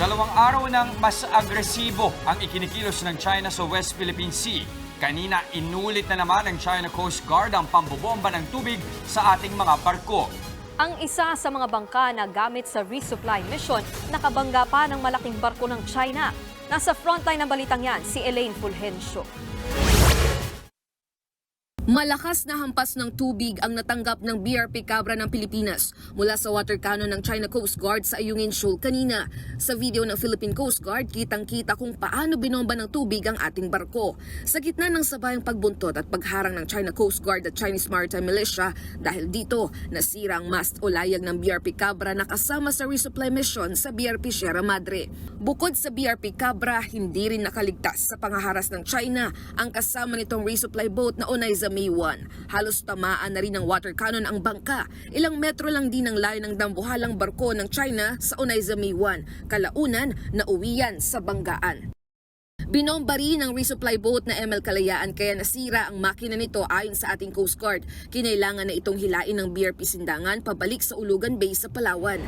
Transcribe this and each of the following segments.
Dalawang araw ng mas agresibo ang ikinikilos ng China sa West Philippine Sea. Kanina, inulit na naman ng China Coast Guard ang pambobomba ng tubig sa ating mga barko. Ang isa sa mga bangka na gamit sa resupply mission, nakabangga pa ng malaking barko ng China. Nasa frontline ng balitang yan, si Elaine Fulgencio. Malakas na hampas ng tubig ang natanggap ng BRP Cabra ng Pilipinas mula sa water cannon ng China Coast Guard sa Ayungin Shoal kanina. Sa video ng Philippine Coast Guard, kitang-kita kung paano binomba ng tubig ang ating barko. Sa gitna ng sabayang pagbuntot at pagharang ng China Coast Guard at Chinese Maritime Militia dahil dito nasira ang mast o layag ng BRP Cabra na kasama sa resupply mission sa BRP Sierra Madre. Bukod sa BRP Cabra, hindi rin nakaligtas sa pangaharas ng China ang kasama nitong resupply boat na Unay 2021. Halos tamaan na rin ng water cannon ang bangka. Ilang metro lang din ang layo ng dambuhalang barko ng China sa Onayzamiwan. Kalaunan, nauwiyan sa banggaan. Binomba rin ang resupply boat na ML Kalayaan kaya nasira ang makina nito ayon sa ating Coast Guard. Kinailangan na itong hilain ng BRP Sindangan pabalik sa Ulugan Bay sa Palawan.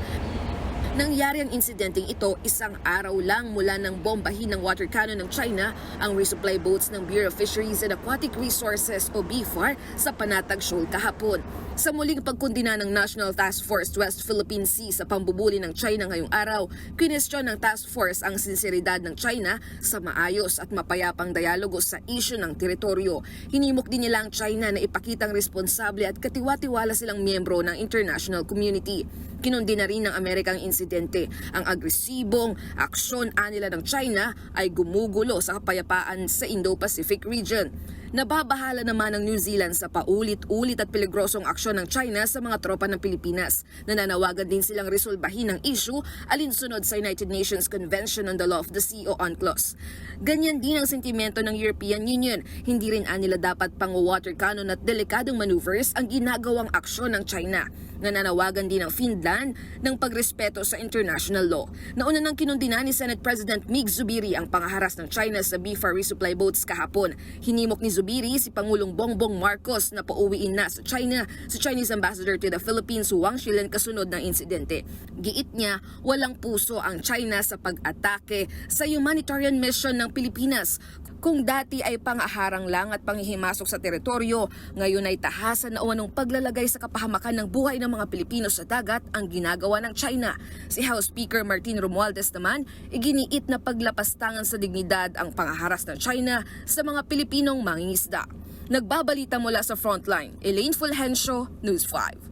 Nangyari ang insidenteng ito isang araw lang mula ng bombahin ng water cannon ng China ang resupply boats ng Bureau of Fisheries and Aquatic Resources o BFAR sa Panatag Shoal kahapon. Sa muling pagkundina ng National Task Force West Philippine Sea sa pambubuli ng China ngayong araw, kinestyon ng task force ang sinseridad ng China sa maayos at mapayapang dialogo sa isyu ng teritoryo. Hinimok din nila ang China na ipakitang responsable at katiwa-tiwala silang miyembro ng international community. Kinundi na rin ng Amerikang insidente. Ang agresibong aksyon anila ng China ay gumugulo sa kapayapaan sa Indo-Pacific region. Nababahala naman ng New Zealand sa paulit-ulit at peligrosong aksyon ng China sa mga tropa ng Pilipinas. Nananawagan din silang resolbahin ang issue alinsunod sa United Nations Convention on the Law of the Sea o UNCLOS. Ganyan din ang sentimento ng European Union. Hindi rin anila dapat pang water cannon at delikadong maneuvers ang ginagawang aksyon ng China. Nananawagan din ng Finland ng pagrespeto sa international law. Nauna nang kinundina ni Senate President Mig Zubiri ang pangaharas ng China sa BFAR resupply boats kahapon. Hinimok ni Zubiri si Pangulong Bongbong Marcos na pauwiin na sa China si Chinese Ambassador to the Philippines Wang Shilen kasunod ng insidente. Giit niya, walang puso ang China sa pag-atake sa humanitarian mission ng Pilipinas. Kung dati ay pangaharang lang at panghihimasok sa teritoryo, ngayon ay tahasan na umanong paglalagay sa kapahamakan ng buhay ng mga Pilipino sa dagat ang ginagawa ng China. Si House Speaker Martin Romualdez naman, iginiit na paglapastangan sa dignidad ang pangaharas ng China sa mga Pilipinong mangingisda. Nagbabalita mula sa frontline, Elaine Fulgencio, News 5.